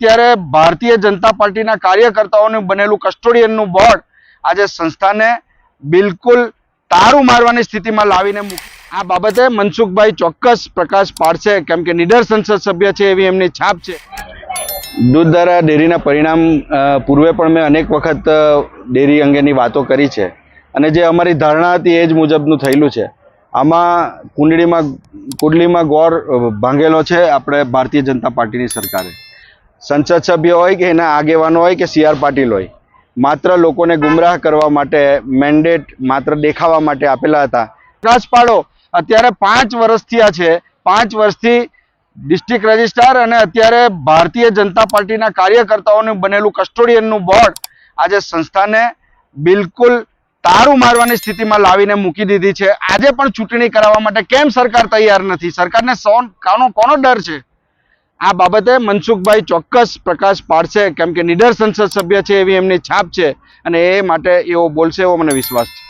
ત્યારે ભારતીય જનતા પાર્ટીના કાર્યકર્તાઓનું બનેલું કસ્ટોડિયનનું બોર્ડ આજે સંસ્થાને બિલકુલ તારું મારવાની સ્થિતિમાં લાવીને આ બાબતે મનસુખભાઈ ચોક્કસ પ્રકાશ પાડશે, કેમ કે નિડર સંસદ સભ્ય છે એવી એમની છાપ છે. દૂધધારા ડેરીના પરિણામ પૂર્વે પણ મેં અનેક વખત ડેરી અંગેની વાતો કરી છે. અને જે અમારી ધારણા હતી એ જ મુજબનું થયેલું છે. આમાં કુંડળીમાં કુંડલીમાં ગોર ભાંગેલો છે આપણે ભારતીય જનતા પાર્ટીની સરકારે. સંસદ સભ્ય હોય કે એના આગેવાનો હોય કે સી આર પાટીલ હોય, માત્ર લોકોને ગુમરાહ કરવા માટે મેન્ડેટ માત્ર દેખાવા માટે આપેલા હતા. પ્રકાશ પાડો, અત્યારે પાંચ વર્ષથી આ છે. પાંચ વર્ષથી ડિસ્ટ્રિક્ટ રજિસ્ટ્રાર અને અત્યારે ભારતીય જનતા પાર્ટીના કાર્યકર્તાઓનું બનેલું કસ્ટોડિયનનું બોર્ડ આજે સંસ્થાને બિલકુલ તારું મારવાની સ્થિતિમાં લાવીને મૂકી દીધી છે. આજે પણ ચૂંટણી કરાવવા માટે કેમ સરકાર તૈયાર નથી? સરકારને કાનો કોનો ડર છે? આ બાબતે મનસુખભાઈ ચોક્કસ પ્રકાશ પાડશે, કેમ કે નિડર સંસદ સભ્ય છે એવી એમની છાપ છે અને એ માટે એવો બોલશે એવો મને વિશ્વાસ છે.